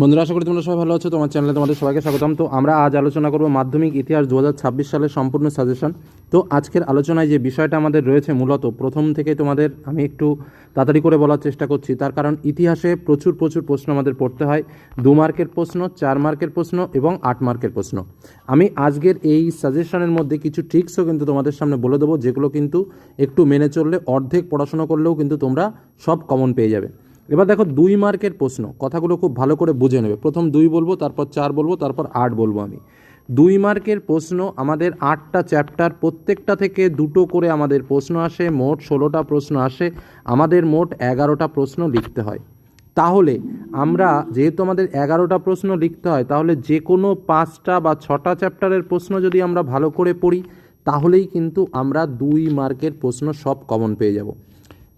বন্ধুরা, আশা করি তোমরা সবাই ভালো আছো। তোমার চ্যানেলে তোমাদের সবাইকে স্বাগতম। তো আমরা আজ আলোচনা করব মাধ্যমিক ইতিহাস দু হাজার ছাব্বিশ সালের সম্পূর্ণ সাজেশন তো আজকের আলোচনায় যে বিষয়টা আমাদের রয়েছে মূলত, প্রথম থেকে তোমাদের আমি একটু তাড়াতাড়ি করে বলার চেষ্টা করছি। তার কারণ ইতিহাসে প্রচুর প্রচুর প্রশ্ন আমাদের পড়তে হয়। দু মার্কের প্রশ্ন, চার মার্কের প্রশ্ন এবং আট মার্কের প্রশ্ন। আমি আজকের এই সাজেশনের মধ্যে কিছু ট্রিক্সও কিন্তু তোমাদের সামনে বলে দেবো, যেগুলো কিন্তু একটু মেনে চললে, অর্ধেক পড়াশোনা করলেও কিন্তু তোমরা সব কমন পেয়ে যাবে। এবার দেখো দুই মার্কের প্রশ্ন। কথাগুলো খুব ভালো করে বুঝে নেবে। প্রথম দুই বলব, তারপর চার বলব, তারপর আট বলব আমি। দুই মার্কের প্রশ্ন, আমাদের আটটা চ্যাপ্টার, প্রত্যেকটা থেকে দুটো করে আমাদের প্রশ্ন আসে, মোট ষোলোটা প্রশ্ন আসে, আমাদের মোট এগারোটা প্রশ্ন লিখতে হয়। তাহলে আমরা, যেহেতু আমাদের এগারোটা প্রশ্ন লিখতে হয়, তাহলে যে কোনো পাঁচটা বা ছটা চ্যাপ্টারের প্রশ্ন যদি আমরা ভালো করে পড়ি, তাহলেই কিন্তু আমরা দুই মার্কের প্রশ্ন সব কমন পেয়ে যাব।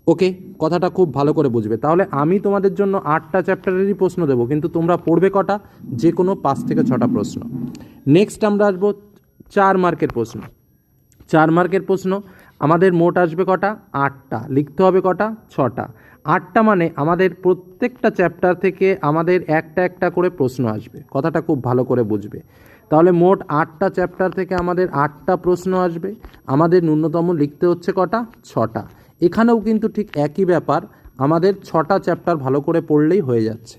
ওকে, কথাটা খুব ভালো করে বুঝবে। তাহলে আমি তোমাদের জন্য আটটা চ্যাপ্টারেরই প্রশ্ন দেবো, কিন্তু তোমরা পড়বে কটা? যে কোনো পাঁচ থেকে ছটা প্রশ্ন। নেক্সট আমরা আসব চার মার্কের প্রশ্ন। চার মার্কের প্রশ্ন, আমাদের মোট আসবে কটা? আটটা। লিখতে হবে কটা? ছটা। আটটা মানে আমাদের প্রত্যেকটা চ্যাপ্টার থেকে আমাদের একটা একটা করে প্রশ্ন আসবে। কথাটা খুব ভালো করে বুঝবে। তাহলে মোট আটটা চ্যাপ্টার থেকে আমাদের আটটা প্রশ্ন আসবে। আমাদের ন্যূনতম লিখতে হচ্ছে কটা? ছটা। এখানেও কিন্তু ঠিক একই ব্যাপার, আমাদের ছটা চ্যাপ্টার ভালো করে পড়লেই হয়ে যাচ্ছে।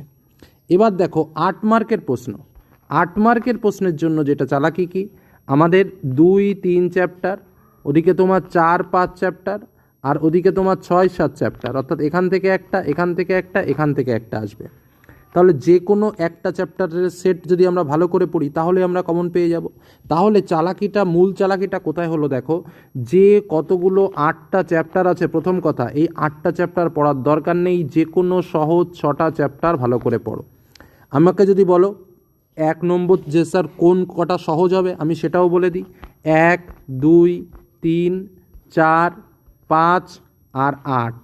এবার দেখো, আট মার্কের প্রশ্ন। আট মার্কের প্রশ্নের জন্য যেটা চালাকি কি? আমাদের দুই, তিন চ্যাপ্টার ওদিকে তোমার চার, পাঁচ চ্যাপ্টার আর ওদিকে তোমার ছয়, সাত চ্যাপ্টার অর্থাৎ এখান থেকে একটা, এখান থেকে একটা, এখান থেকে একটা আসবে। তাহলে যে কোনো একটা চ্যাপ্টারের সেট যদি আমরা ভালো করে পড়ি, তাহলে আমরা কমন পেয়ে যাব। তাহলে চালাকিটা, মূল চালাকিটা কোথায় হলো দেখো? যে কতগুলো আটটা চ্যাপ্টার আছে, প্রথম কথা, এই আটটা চ্যাপ্টার পড়ার দরকার নেই, যে কোনো সহজ ছটা চ্যাপ্টার ভালো করে পড়ো। আমাকে যদি বলো, এক নম্বর যে স্যার কোন কটা সহজ হবে, আমি সেটাও বলে দিই। এক, দুই, তিন, চার, পাঁচ আর আট।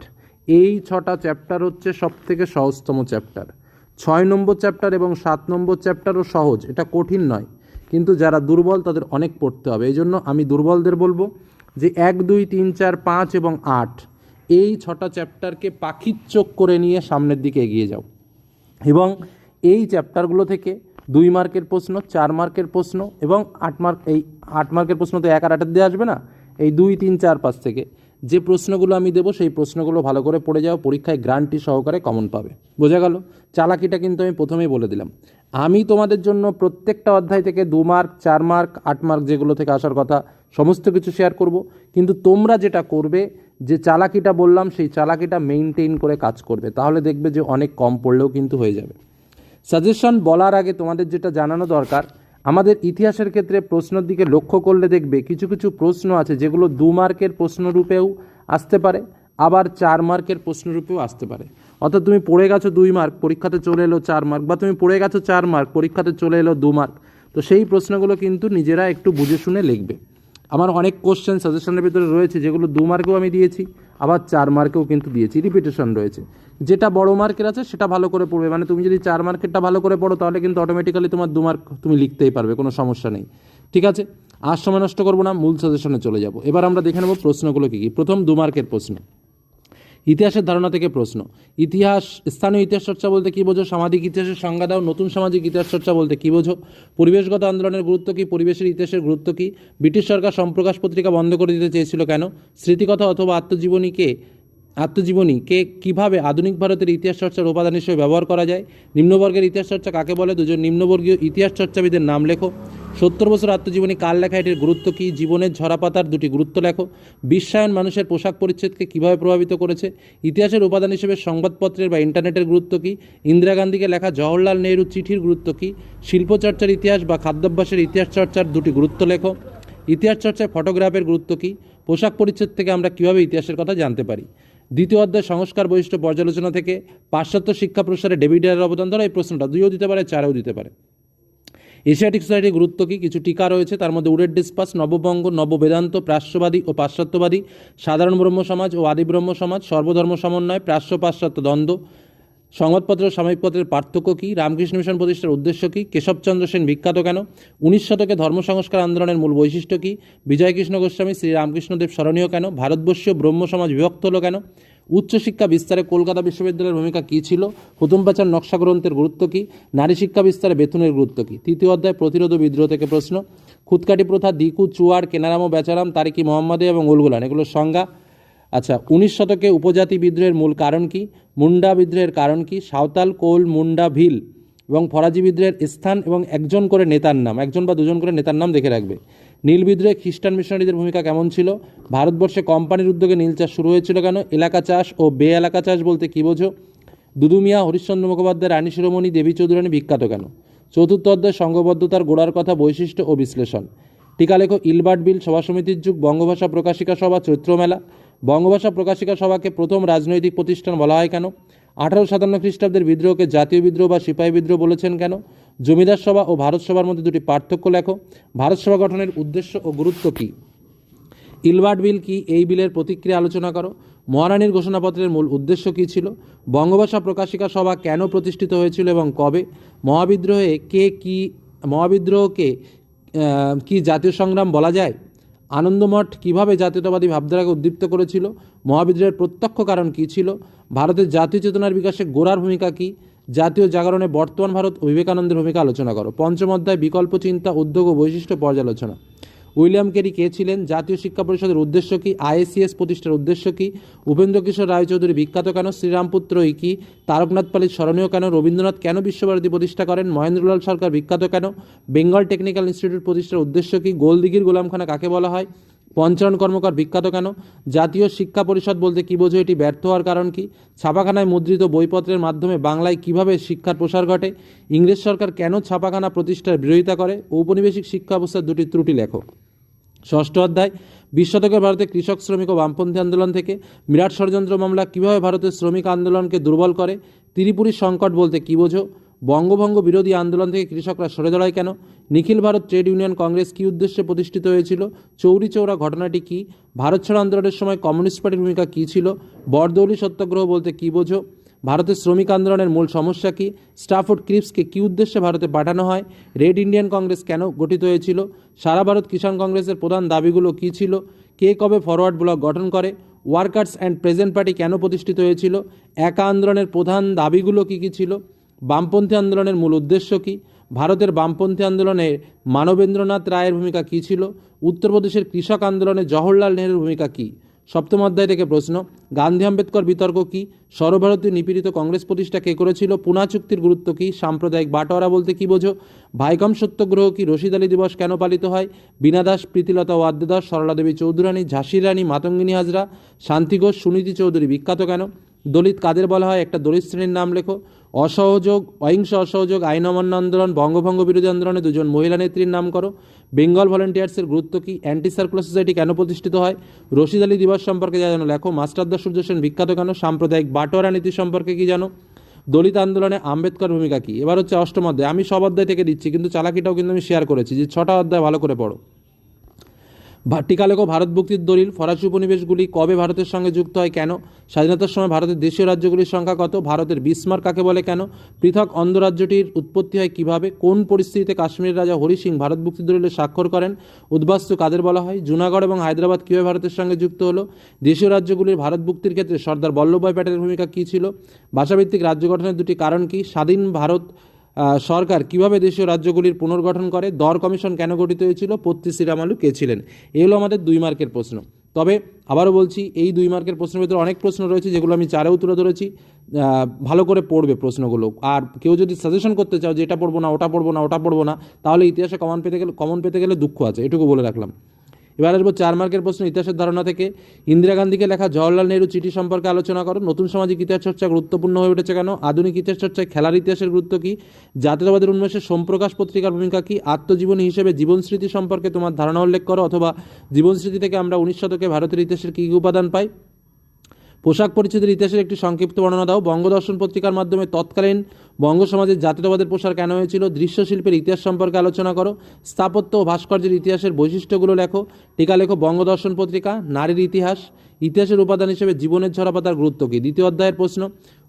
এই ছটা চ্যাপ্টার হচ্ছে সব থেকে সহজতম চ্যাপ্টার। ছয় নম্বর চ্যাপ্টার এবং সাত নম্বর চ্যাপ্টারও সহজ, এটা কঠিন নয়। কিন্তু যারা দুর্বল, তাদের অনেক পড়তে হবে। এই জন্য আমি দুর্বলদের বলব যে এক, দুই, তিন, চার, পাঁচ এবং আট, এই ছটা চ্যাপ্টারকে পাখির চোখ করে নিয়ে সামনের দিকে এগিয়ে যাও। এবং এই চ্যাপ্টারগুলো থেকে দুই মার্কের প্রশ্ন, চার মার্কের প্রশ্ন এবং আট মার্ক, এই আট মার্কের প্রশ্ন তো এক আর আটের দিয়ে আসবে না, এই দুই, তিন, চার, পাঁচ থেকে। যে প্রশ্নগুলো আমি দেবো, সেই প্রশ্নগুলো ভালো করে পড়ে যাও, পরীক্ষায় গ্রান্টি সহকারে কমন পাবে। বোঝা গেল? চালাকিটা কিন্তু আমি প্রথমেই বলে দিলাম। আমি তোমাদের জন্য প্রত্যেকটা অধ্যায় থেকে দু মার্ক চার মার্ক আট মার্ক যেগুলো থেকে আসার কথা, সমস্ত কিছু শেয়ার করব। কিন্তু তোমরা যেটা করবে, যে চালাকিটা বললাম, সেই চালাকিটা মেনটেন করে কাজ করবে। তাহলে দেখবে যে অনেক কম পড়লেও কিন্তু হয়ে যাবে। সাজেশন বলার আগে তোমাদের যেটা জানানো দরকার আমাদের ইতিহাসের ক্ষেত্রে প্রশ্নের দিকে লক্ষ্য করলে দেখবে কিছু কিছু প্রশ্ন আছে যেগুলো দু মার্কের প্রশ্নরূপেও আসতে পারে, আবার চার মার্কের প্রশ্নরূপেও আসতে পারে। অর্থাৎ তুমি পড়ে গেছো দুই মার্ক, পরীক্ষাতে চলে এলো চার মার্ক, বা তুমি পড়ে গেছো চার মার্ক, পরীক্ষাতে চলে এলো দু মার্ক। তো সেই প্রশ্নগুলো কিন্তু নিজেরা একটু বুঝে শুনে লিখবে। আমার অনেক কোশ্চেন সাজেশনের ভিতরে রয়েছে যেগুলো দু মার্কেও আমি দিয়েছি। আবার চার মার্কেও কিন্তু দিয়েছি রিপিটেশন রয়েছে। যেটা বড় মার্কের আছে, সেটা ভালো করে পড়বে। মানে তুমি যদি চার মার্কেটটা ভালো করে পড়ো, তাহলে কিন্তু অটোমেটিক্যালি তোমার দু মার্ক তুমি লিখতেই পারবে, কোনো সমস্যা নেই। ঠিক আছে? আর সময় নষ্ট করব না, মূল সাজেশনে চলে যাব। এবার আমরা দেখে নেব প্রশ্নগুলো কী কী। প্রথম দু মার্কের প্রশ্ন। ইতিহাসের ধারণা থেকে প্রশ্ন। ইতিহাস, স্থানীয় ইতিহাস চর্চা বলতে কী বোঝো? সামাজিক ইতিহাসের সংজ্ঞা দাও। নতুন সামাজিক ইতিহাস চর্চা বলতে কী বোঝো? পরিবেশগত আন্দোলনের গুরুত্ব কী? পরিবেশের ইতিহাসের গুরুত্ব কী? ব্রিটিশ সরকার সম্প্রকাশ পত্রিকা বন্ধ করে দিতে চেয়েছিল কেন? স্মৃতিকথা অথবা আত্মজীবনীকে আত্মজীবনীকে কীভাবে আধুনিক ভারতের ইতিহাস চর্চার উপাদান হিসেবে ব্যবহার করা যায়? নিম্নবর্গের ইতিহাস চর্চা কাকে বলে? দুজন নিম্নবর্গীয় ইতিহাস চর্চাবিদের নাম লেখো। সত্তর বছর আত্মজীবনী কার লেখা? এটির গুরুত্ব কী? জীবনের ঝরাপাতার দুটি গুরুত্ব লেখো। বিশ্বায়ন মানুষের পোশাক পরিচ্ছেদকে কীভাবে প্রভাবিত করেছে? ইতিহাসের উপাদান হিসেবে সংবাদপত্রের বা ইন্টারনেটের গুরুত্ব কী? ইন্দিরা গান্ধীকে লেখা জওহরলাল নেহরু চিঠির গুরুত্ব কী? শিল্পচর্চার ইতিহাস বা খাদ্যাভ্যাসের ইতিহাস চর্চার দুটি গুরুত্ব লেখো। ইতিহাস চর্চায় ফটোগ্রাফের গুরুত্ব কী? পোশাক পরিচ্ছেদ থেকে আমরা কীভাবে ইতিহাসের কথা জানতে পারি? দ্বিতীয় অধ্যায়, সংস্কার বৈশিষ্ট্য পর্যালোচনা থেকে পাশ্চাত্য শিক্ষা প্রসারে ডেভিডের অবদান ধরো এই প্রশ্নটা দুইও দিতে পারে, চারেও দিতে পারে। এশিয়াটিক সোসাইটির গুরুত্ব কী? কিছু টিকা রয়েছে, তার মধ্যে উডের ডিসপাস, নববঙ্গ, নববেদান্ত প্রাচ্যবাদী ও পাশ্চাত্যবাদী, সাধারণ ব্রহ্ম সমাজ ও আদি ব্রহ্ম সমাজ, সর্বধর্ম সমন্বয় প্রাচ্য পাশ্চাত্য দ্বন্দ্ব, সংবাদপত্র সাময়িকপত্রের পার্থক্য কী? রামকৃষ্ণ মিশন প্রতিষ্ঠার উদ্দেশ্য কী? কেশবচন্দ্র সেন বিখ্যাত কেন? উনিশ শতকে ধর্ম সংস্কার আন্দোলনের মূল বৈশিষ্ট্য কী? বিজয়কৃষ্ণ গোস্বামী শ্রী রামকৃষ্ণদেব স্মরণীয় কেন? ভারতবর্ষীয় ব্রহ্ম সমাজ বিভক্ত হলো কেন? উচ্চশিক্ষা বিস্তারে কলকাতা বিশ্ববিদ্যালয়ের ভূমিকা কী ছিল? প্রথম পাচার নকশা গ্রন্থের গুরুত্ব কী? নারী শিক্ষা বিস্তারে বেতনের গুরুত্ব কী? তৃতীয় অধ্যায়, প্রতিরোধ বিদ্রোহ থেকে প্রশ্ন। খুদকাটি প্রথা, দিকু, চুয়ার, কেনারাম বেচারাম তারিকি মোহাম্মদে এবং উলগুলান এগুলোর সংজ্ঞা। আচ্ছা উনিশ শতকে উপজাতি বিদ্রোহের মূল কারণ কি? মুন্ডা বিদ্রোহের কারণ কি? সাঁওতাল, কোল, মুন্ডা, ভিল এবং ফরাজি বিদ্রোহের স্থান এবং একজন করে নেতার নাম, একজন বা দুজন করে নেতার নাম দেখে রাখবে। নীল বিদ্রোহে খ্রিস্টান মিশনারিদের ভূমিকা কেমন ছিল? ভারতবর্ষে কোম্পানির উদ্যোগে নীল চাষ শুরু হয়েছিল কেন? এলাকা চাষ ও বে এলাকা চাষ বলতে কী বোঝো? দুদুমিয়া, হরিশ্চন্দ্র মুখোপাধ্যায়, রানী শিরোমণি দেবী চৌধুরানী বিখ্যাত কেন? চতুর্থ অধ্যায় সংঘবদ্ধতার গোড়ার কথা বৈশিষ্ট্য ও বিশ্লেষণ। টিকা লেখো ইলবার্ট বিল, সভা সমিতির যুগ, বঙ্গভাষা প্রকাশিকা সভা, চৈত্র মেলা। বঙ্গভাষা প্রকাশিকা সভাকে প্রথম রাজনৈতিক প্রতিষ্ঠান বলা হয় কেন? আঠারো সাতান্ন খ্রিস্টাব্দের বিদ্রোহকে জাতীয় বিদ্রোহ বা সিপাহী বিদ্রোহ বলেছেন কেন? জমিদার সভা ও ভারত সভার মধ্যে দুটি পার্থক্য লেখো। ভারত সভা গঠনের উদ্দেশ্য ও গুরুত্ব কী? ইলবার্ট বিল কি এই বিলের প্রতিক্রিয়া আলোচনা করো। মহারানীর ঘোষণাপত্রের মূল উদ্দেশ্য কী ছিল? বঙ্গভাষা প্রকাশিকা সভা কেন প্রতিষ্ঠিত হয়েছিল এবং কবে? মহাবিদ্রোহে কে কি, মহাবিদ্রোহকে কি জাতীয় সংগ্রাম বলা যায়? আনন্দমঠ কীভাবে জাতীয়তাবাদী ভাবধারাকে উদ্দীপ্ত করেছিল? মহাবিদ্রোহের প্রত্যক্ষ কারণ কী ছিল? ভারতের জাতীয় চেতনার বিকাশে গোড়ার ভূমিকা কী? জাতীয় জাগরণে বর্তমান ভারত ও বিবেকানন্দের ভূমিকা আলোচনা করো। পঞ্চম অধ্যায়, বিকল্প চিন্তা, উদ্যোগ ও বৈশিষ্ট্য পর্যালোচনা। উইলিয়াম কেরি কে ছিলেন? জাতীয় শিক্ষা পরিষদের উদ্দেশ্য কী? আইএসিএস প্রতিষ্ঠার উদ্দেশ্য কী? উপেন্দ্র কিশোর রায়চৌধুরী বিখ্যাত কেন? শ্রীরামপুত্র কি? তারকনাথ পালি স্মরণীয় কেন? রবীন্দ্রনাথ কেন বিশ্বভারতী প্রতিষ্ঠা করেন? মহেন্দ্রলাল সরকার বিখ্যাত কেন? বেঙ্গল টেকনিক্যাল ইনস্টিটিউট প্রতিষ্ঠার উদ্দেশ্য কী? গোলদিঘির গোলামখানা কাকে বলা হয়? পঞ্চানন কর্মকার বিখ্যাত কেন? জাতীয় শিক্ষা পরিষদ বলতে কী বোঝো? এটি ব্যর্থ হওয়ার কারণ কি? ছাপাখানায় মুদ্রিত বইপত্রের মাধ্যমে বাংলায় কীভাবে শিক্ষার প্রসার ঘটে? ইংরেজ সরকার কেন ছাপাখানা প্রতিষ্ঠার বিরোধিতা করে? ঔপনিবেশিক শিক্ষা ব্যবস্থার দুটি ত্রুটি লেখো। ষষ্ঠ অধ্যায়, বিশ শতকের ভারতে কৃষক, শ্রমিক ও বামপন্থী আন্দোলন থেকে বিরাট ষড়যন্ত্র মামলা কীভাবে ভারতের শ্রমিক আন্দোলনকে দুর্বল করে? ত্রিপুরী সংকট বলতে কী বোঝো? বঙ্গভঙ্গ বিরোধী আন্দোলন থেকে কৃষকরা সরে দাঁড়ায় কেন? নিখিল ভারত ট্রেড ইউনিয়ন কংগ্রেস কী উদ্দেশ্যে প্রতিষ্ঠিত হয়েছিল? চৌরি চৌরা ঘটনাটি কী? ভারত ছাড়ো আন্দোলনের সময় কমিউনিস্ট পার্টির ভূমিকা কী ছিল? বরদৌলি সত্যাগ্রহ বলতে কী বোঝো? ভারতের শ্রমিক আন্দোলনের মূল সমস্যা কী? স্টাফোর্ড ক্রিপসকে কী উদ্দেশ্যে ভারতে পাঠানো হয়? রেড ইন্ডিয়ান কংগ্রেস কেন গঠিত হয়েছিল? সারা ভারত কিষাণ কংগ্রেসের প্রধান দাবিগুলো কী ছিল? কে কবে ফরওয়ার্ড ব্লক গঠন করে? ওয়ার্কার্স অ্যান্ড প্রেজেন্ট পার্টি কেন প্রতিষ্ঠিত হয়েছিল? একা আন্দোলনের প্রধান দাবিগুলো কী কী ছিল? বামপন্থী আন্দোলনের মূল উদ্দেশ্য কী? ভারতের বামপন্থী আন্দোলনে মানবেন্দ্রনাথ রায়ের ভূমিকা কী ছিল? উত্তরপ্রদেশের কৃষক আন্দোলনে জওহরলাল নেহরুর ভূমিকা কী? সপ্তম অধ্যায় থেকে প্রশ্ন, গান্ধী আম্বেদকর বিতর্ক কী? সর্বভারতীয় নিপীড়িত কংগ্রেস প্রতিষ্ঠা কে করেছিল? পুনা চুক্তির গুরুত্ব কী? সাম্প্রদায়িক বাটোয়ারা বলতে কী বোঝো? ভাইকম সত্যগ্রহ কি রশিদ আলী দিবস কেন পালিত হয়? বীণা দাস, প্রীতিলতা ওয়াদ্য দাস, সরলা দেবী চৌধুরানী, ঝাঁসির রানী, মাতঙ্গিনী হাজরা, শান্তি ঘোষ, সুনীতি চৌধুরী বিখ্যাত কেন? দলিত কাদের বলা হয়? একটা দলিত শ্রেণির নাম লেখো। অসহযোগ, অহিংস অসহযোগ, আইন অমান্য আন্দোলন, বঙ্গভঙ্গ বিরোধী আন্দোলনে দুজন মহিলা নেত্রীর নাম করো। বেঙ্গল ভলেন্টিয়ার্সের গুরুত্ব কী? অ্যান্টি সার্কুলার সোসাইটি কেন প্রতিষ্ঠিত হয়? রশিদ আলী দিবস সম্পর্কে যা জানো, লেখো। মাস্টারদা সূর্য সেন বিখ্যাত কেন? সাম্প্রদায়িক বাটোয়ারা নীতি সম্পর্কে কি জানো? দলিত আন্দোলনে আম্বেদকর ভূমিকা কী? এবার হচ্ছে অষ্টম অধ্যায়। আমি সব অধ্যায় থেকে দিচ্ছি, কিন্তু চালাকিটাও কিন্তু আমি শেয়ার করেছি, যে ছটা অধ্যায় ভালো করে পড়ো। ভা- টিকা লেখো ভারত মুক্তির দলিল। ফরাসি উপনিবেশগুলি কবে ভারতের সঙ্গে যুক্ত হয় কেন? স্বাধীনতার সময় ভারতের দেশীয় রাজ্যগুলির সংখ্যা কত? ভারতের বিস্মার কাকে বলে কেন? পৃথক অন্ধরাজ্যটির উৎপত্তি হয় কীভাবে? কোন পরিস্থিতিতে কাশ্মীরের রাজা হরি সিং ভারত মুক্তি দলিলে স্বাক্ষর করেন? উদ্বাস্তু কাদের বলা হয়? জুনাগড় এবং হায়দ্রাবাদ কীভাবে ভারতের সঙ্গে যুক্ত হলো? দেশীয় রাজ্যগুলির ভারত মুক্তির ক্ষেত্রে সর্দার বল্লভভাই প্যাটেলের ভূমিকা কী ছিল? ভাষাভিত্তিক রাজ্য গঠনের দুটি কারণ কি? স্বাধীন ভারত সরকার কীভাবে দেশীয় রাজ্যগুলির পুনর্গঠন করে, দর কমিশন কেন গঠিত হয়েছিল, পত্তি শ্রীরামালু কে ছিলেন? এগুলো আমাদের দুই মার্কের প্রশ্ন। তবে আবারও বলছি, এই দুই মার্কের প্রশ্নের ভিতরে অনেক প্রশ্ন রয়েছে, যেগুলো আমি চারেও তুলে ধরেছি। ভালো করে পড়বে প্রশ্নগুলো। আর কেউ যদি সাজেশন করতে চাও যে এটা পড়ব না, ওটা পড়ব না, ওটা পড়ব না, তাহলে ইতিহাসে কমন পেতে গেলে কমন পেতে গেলে দুঃখ আছে, এটুকু বলে রাখলাম। এবার আসব চার মার্কের প্রশ্ন ইতিহাসের ধারণা থেকে। ইন্দিরা গান্ধীকে লেখা জওয়াহরলাল নেহরু চিঠি সম্পর্কে আলোচনা করো। নতুন সামাজিক ইতিহাস চর্চা গুরুত্বপূর্ণ হয়ে উঠেছে কেন? আধুনিক ইতিহাস চর্চায় খেলার ইতিহাসের গুরুত্ব কী? জাতীয়তাবাদের উন্মেষে সোমপ্রকাশ পত্রিকার ভূমিকা কী? আত্মজীবনী হিসেবে জীবন স্মৃতি সম্পর্কে তোমার ধারণা উল্লেখ করো, অথবা জীবন স্মৃতি থেকে আমরা উনিশ শতকে ভারতের ইতিহাসের কী কী উপাদান পাই? পোশাক পরিচ্ছদের ইতিহাসের একটি সংক্ষিপ্ত বর্ণনা দাও। বঙ্গদর্শন পত্রিকার মাধ্যমে তৎকালীন বঙ্গ সমাজের জাতীয়তাবাদের প্রসার কেন হয়েছিল? দৃশ্যশিল্পের ইতিহাস সম্পর্কে আলোচনা করো। স্থাপত্য ও ভাস্কর্যের ইতিহাসের বৈশিষ্ট্যগুলো লেখো। টিকা লেখো বঙ্গদর্শন পত্রিকা, নারীর ইতিহাস। ইতিহাসের উপাদান হিসেবে জীবনের ঝরাপাতার গুরুত্ব কী? দ্বিতীয় অধ্যায়ের প্রশ্ন,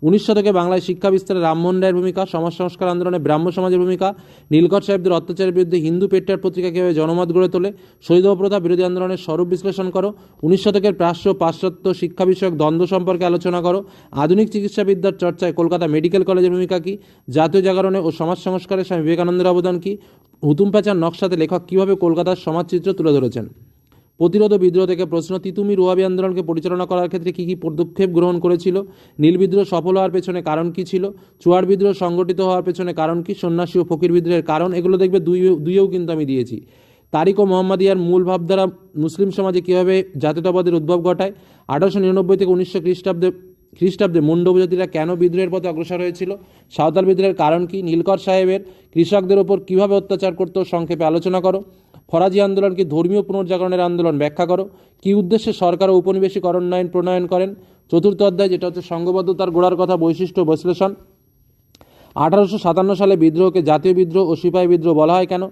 উনিশ শতকে বাংলায় শিক্ষা বিস্তারে রামমোহন রায়ের ভূমিকা, সমাজ সংস্কার আন্দোলনে ব্রাহ্ম সমাজের ভূমিকা, নীলকর সাহেবদের অত্যাচারের বিরুদ্ধে হিন্দু পেট্টার পত্রিকা কীভাবে জনমত গড়ে তোলে শহীদব প্রথা বিরোধী আন্দোলনের স্বরূপ বিশ্লেষণ করো, উনিশ শতকের প্রাশ্য পাশ্চাত্য শিক্ষা বিষয়ক দ্বন্দ্ব সম্পর্কে আলোচনা করো, আধুনিক চিকিৎসাবিদ্যার চর্চায় কলকাতা মেডিকেল কলেজের ভূমিকা কী, জাতীয় জাগরণে ও সমাজ সংস্কারে স্বামী বিবেকানন্দের অবদান কী, হুতুম প্যাচার নকশাতে লেখক কীভাবে কলকাতার সমাজচিত্র তুলে ধরেছেন? প্রতিরোধ বিদ্রোহ থেকে প্রশ্ন, তিতুমি রুয়াবি আন্দোলনকে পরিচালনা করার ক্ষেত্রে কী কী পদক্ষেপ গ্রহণ করেছিল? নীল বিদ্রোহ সফল হওয়ার পেছনে কারণ কী ছিল? চুয়ার বিদ্রোহ সংগঠিত হওয়ার পেছনে কারণ কী? সন্ন্যাসী ও ফকির বিদ্রোহের কারণ? এগুলো দেখবে দুই দুইয়েও কিন্তু আমি দিয়েছি। তারিক ও মোহাম্মদিয়ার মূল ভাবধারা মুসলিম সমাজে কীভাবে জাতীয়তাবাদের উদ্ভব ঘটায়? আঠারোশো নিরানব্বই থেকে উনিশশো খ্রিস্টাব্দে খ্রিস্টাব্দে মুন্ড উপজাতিরা কেন বিদ্রোহের পথে অগ্রসর হয়েছিল? সাঁওতাল বিদ্রোহের কারণ কি? নীলকর সাহেবের কৃষকদের ওপর কীভাবে অত্যাচার করতো? সংক্ষেপে আলোচনা করো। ফরাজি আন্দোলনকে ধর্মীয় পুনর্জাগরণের আন্দোলন ব্যাখ্যা করো। কী উদ্দেশ্যে সরকার উপনিবেশিকরণ আইন প্রণয়ন করেন? চতুর্থ অধ্যায়, যেটা হচ্ছে সংঘবদ্ধতার গোড়ার কথা বৈশিষ্ট্য বিশ্লেষণ। আঠারোশো সাতান্ন সালে বিদ্রোহকে জাতীয় বিদ্রোহ ও সিপাহী বিদ্রোহ বলা হয় কেন?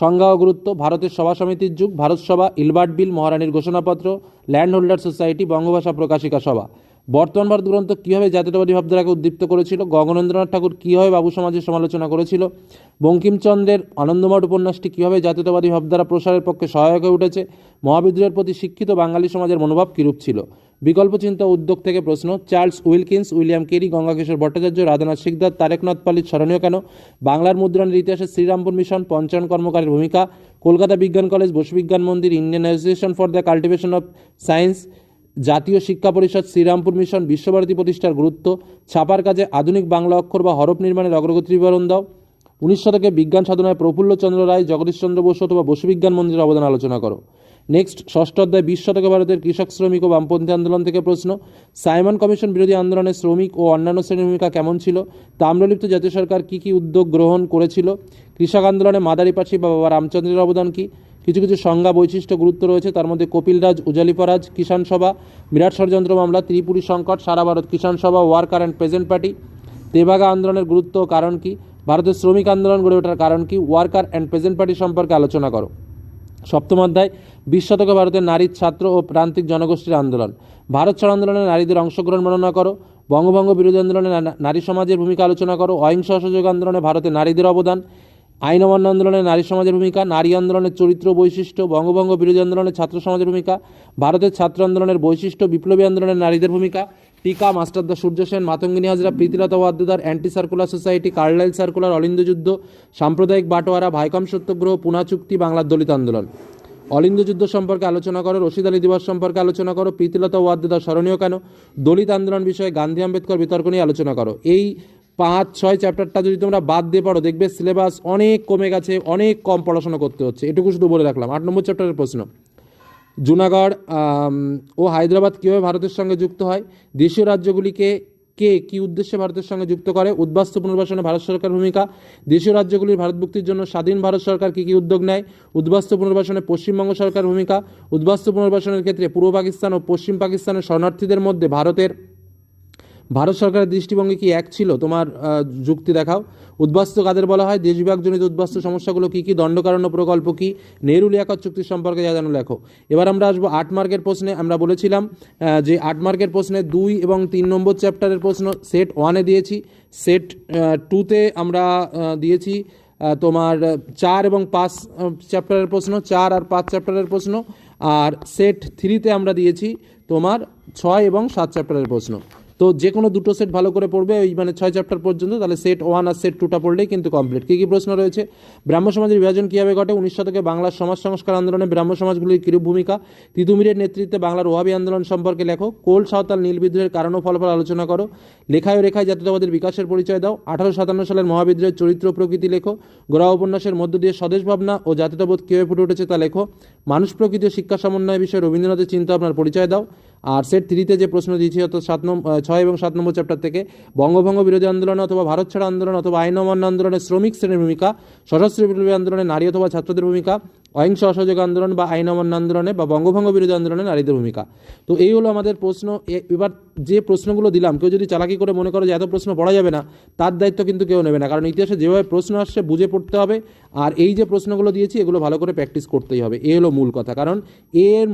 সংজ্ঞা ও গুরুত্ব, ভারতের সভা সমিতির যুগ, ভারত সভা, ইলবার্ট বিল মহারানীর ঘোষণাপত্র land holder society, Bangabhasha Prakashika Sabha. Bartaman Bharat গ্রন্থ কীভাবে জাতীয়তাবাদী ভাবধারাকে উদ্দীপ্ত করেছিল? গগনেন্দ্রনাথ ঠাকুর কীভাবে বাবু সমাজের সমালোচনা করেছিল? বঙ্কিমচন্দ্রের আনন্দমঠ উপন্যাসটি কীভাবে জাতীয়তাবাদী ভাবধারা প্রসারের পক্ষে সহায়ক হয়ে উঠেছে? মহাবিদ্রোহের প্রতি শিক্ষিত বাঙালি সমাজের মনোভাব কীরূপ ছিল? বিকল্প চিন্তা উদ্যোগ থেকে প্রশ্ন, Charles Wilkins, William Carey, Gangakishore Bhattacharya, Radhanath Sikdar, Taraknath Palit স্মরণীয় কেন? বাংলার মুদ্রণের ইতিহাসে শ্রীরামপুর মিশন পঞ্চায়ন কর্মকারের ভূমিকা। কলকাতা বিজ্ঞান college Basubigyan Mandir Indian association for the cultivation of science Jatiya Shiksha Parishad Serampore mission Visva Bharati প্রতিষ্ঠার গুরুত্ব, ছাপার কাজে আধুনিক বাংলা অক্ষর বা হরফ নির্মাণের অগ্রগতি বিবরণ দাও। উনিশ শতকে বিজ্ঞান সাধনায় প্রফুল্লচন্দ্র রায় জগদীশচন্দ্র বসু অথবা বসুবিজ্ঞান মন্দিরের অবদান আলোচনা করো। নেক্সট, ষষ্ঠ অধ্যায়, বিশ শতকে ভারতের কৃষক, শ্রমিক ও বামপন্থী আন্দোলন থেকে প্রশ্ন, সাইমন কমিশন বিরোধী আন্দোলনে শ্রমিক ও অন্যান্য শ্রেণির ভূমিকা কেমন ছিল? তাম্রলিপ্ত জাতীয় সরকার কী কী উদ্যোগ গ্রহণ করেছিল? কৃষক আন্দোলনে মাদারিপাশি বা বাবা রামচন্দ্রের অবদান কী? কিছু কিছু সংজ্ঞা বৈশিষ্ট্য গুরুত্ব রয়েছে। তার মধ্যে কপিলরাজ উজালিপরাজ কিষাণ সভা, বিরাট ষড়যন্ত্র মামলা, ত্রিপুরী সংকট, সারা Bharat Kisan Sabha worker and present party. Tebhaga আন্দোলনের গুরুত্ব কারণ কী? ভারতের শ্রমিক আন্দোলন গড়ে ওঠার কারণ কী? ওয়ার্কার অ্যান্ড প্রেজেন্ট পার্টি সম্পর্কে আলোচনা করো। সপ্তম অধ্যায়, বিশ শতকে ভারতের নারী, ছাত্র ও প্রান্তিক জনগোষ্ঠীর আন্দোলন। ভারত ছাড় আন্দোলনে নারীদের অংশগ্রহণ বর্ণনা করো। বঙ্গভঙ্গ বিরোধী আন্দোলনে নারী সমাজের ভূমিকা আলোচনা করো। অহিংস অসহযোগ আন্দোলনে ভারতের নারীদের অবদান। আইন অমান্য আন্দোলনে নারী সমাজের ভূমিকা, নারী আন্দোলনের চরিত্র বৈশিষ্ট্য, বঙ্গভঙ্গ বিরোধী আন্দোলনে ছাত্র সমাজের ভূমিকা, ভারতের ছাত্র আন্দোলনের বৈশিষ্ট্য, বিপ্লবী আন্দোলনের নারীদের ভূমিকা, টিকা মাস্টারদা Surya Sen, Matangini Hazra, Pritilata Waddedar anti circular society, Carlyle circular, অলিন্দ যুদ্ধ, সাম্প্রদায়িক বাটোয়ারা, ভাইকম সত্যগ্রহ, পুনা চুক্তি, বাংলার দলিত আন্দোলন। অলিন্দ যুদ্ধ সম্পর্কে আলোচনা করো, রশিদ আলী দিবস সম্পর্কে আলোচনা করো, প্রীতিলতা ওয়াদ্দেদার স্মরণীয় কেন, দলিত আন্দোলন বিষয়ে গান্ধী আম্বেদকর বিতর্ক নিয়ে আলোচনা করো। এই পাঁচ, ছয় চ্যাপ্টারটা যদি তোমরা বাদ দিয়ে পড়ো, দেখবে সিলেবাস অনেক কমে গেছে, অনেক কম পড়াশোনা করতে হচ্ছে। এটুকু শুধু বলে রাখলাম। আট নম্বর চ্যাপ্টারের প্রশ্ন। জুনাগড় ও হায়দ্রাবাদ কীভাবে ভারতের সঙ্গে যুক্ত হয়? দেশীয় রাজ্যগুলিকে কে কী উদ্দেশ্যে ভারতের সঙ্গে যুক্ত করে? উদ্বাস্তু পুনর্বাসনে ভারত সরকার ভূমিকা। দেশীয় রাজ্যগুলির ভারত মুক্তির জন্য স্বাধীন ভারত সরকার কী কী উদ্যোগ নেয়? উদ্বাস্তু পুনর্বাসনে পশ্চিমবঙ্গ সরকার ভূমিকা। উদ্বাস্তু পুনর্বাসনের ক্ষেত্রে পূর্ব পাকিস্তান ও পশ্চিম পাকিস্তানের শরণার্থীদের মধ্যে ভারতের ভারত সরকারের দৃষ্টিভঙ্গি কি এক ছিল? তোমার যুক্তি দেখাও। উদ্বাস্তু কাদের বলা হয়? দেশ বিভাগজনিত উদ্বাস্তু সমস্যাগুলো কী কী? দণ্ডকারণ্য প্রকল্প কী? নেহরু লিয়াকত চুক্তি সম্পর্কে যা জানো লেখো। এবার আমরা আসব আট মার্কের প্রশ্নে। আমরা বলেছিলাম যে আট মার্কের প্রশ্নে দুই এবং তিন নম্বর চ্যাপ্টারের প্রশ্ন সেট ওয়ানে দিয়েছি। সেট টুতে আমরা দিয়েছি তোমার, চার এবং পাঁচ চ্যাপ্টারের প্রশ্ন, চার আর পাঁচ চ্যাপ্টারের প্রশ্ন। আর সেট থ্রিতে আমরা দিয়েছি তোমার ছয় এবং সাত চ্যাপ্টারের প্রশ্ন। তো যে কোনো দুটো সেট ভালো করে পড়বে ওই মানে ছয় চ্যাপ্টার পর্যন্ত, তাহলে সেট ওয়ান আর সেট টুটা পড়লেই কিন্তু কমপ্লিট কী কী প্রশ্ন রয়েছে? ব্রাহ্ম সমাজের বিভাজন কীভাবে ঘটে? উনিশ শতকে বাংলার সমাজ সংস্কার আন্দোলনে ব্রাহ্ম সমাজগুলির কিরূপ ভূমিকা? তিতুমিরের নেতৃত্বে বাংলার ওহাবি আন্দোলন সম্পর্কে লেখো। কোল, সাঁওতাল, নীল, বিদ্রোহের কারণ ও ফলাফল আলোচনা করো। লেখায় রেখায় জাতীয়তাবাদের বিকাশের পরিচয় দাও। আঠারো সাতান্ন সালের মহাবিদ্রোহের চরিত্র প্রকৃতি লেখো। গোড়া উপন্যাসের মধ্য দিয়ে স্বদেশ ভাবনা ও জাতীয়তাবোধ কীভাবে ফুটে উঠেছে তা লেখো। মানুষ প্রকৃতি ও শিক্ষা সমন্বয় বিষয়ে রবীন্দ্রনাথের চিন্তা আপনার পরিচয় দাও। আর সেট থ্রিতে যে প্রশ্ন দিয়েছি, অর্থাৎ সাত নম্বর ছয় এবং সাত নম্বর চ্যাপ্টার থেকে বঙ্গভঙ্গ বিরোধী আন্দোলন অথবা ভারত ছাড়া আন্দোলন অথবা আইন অমান্য আন্দোলনের শ্রমিক শ্রেণির ভূমিকা, সশস্ত্র বিপ্লবী আন্দোলনে নারী অথবা ছাত্রদের ভূমিকা অহিংস অসহযোগ আন্দোলন বা আইন অমান্য আন্দোলনে বা বঙ্গভঙ্গ বিরোধী আন্দোলনে নারীদের ভূমিকা। তো এই হলো আমাদের প্রশ্ন। এ- এবার যে প্রশ্নগুলো দিলাম, কেউ যদি চালাকি করে মনে করো যে এত প্রশ্ন পড়া যাবে না, তার দায়িত্ব কিন্তু কেউ নেবে না। কারণ ইতিহাসে যেভাবে প্রশ্ন আসছে, বুঝে পড়তে হবে। আর এই যে প্রশ্নগুলো দিয়েছি, এগুলো ভালো করে প্র্যাকটিস করতেই হবে। এই হলো মূল কথা। কারণ এর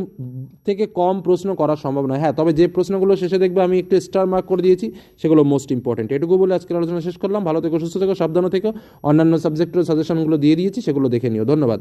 থেকে কম প্রশ্ন করা সম্ভব নয়। হ্যাঁ তবে যে প্রশ্নগুলো শেষে দেখবে আমি একটু স্টার মার্ক করে দিয়েছি, সেগুলো মোস্ট ইম্পর্টেন্ট এটুকু বলে আজকের আলোচনা শেষ করলাম। ভালো থেকো, সুস্থ থেকো, সাবধান থেকো। অন্যান্য সাবজেক্টের সাজেশনগুলো দিয়ে দিয়েছি, সেগুলো দেখে নিও। ধন্যবাদ।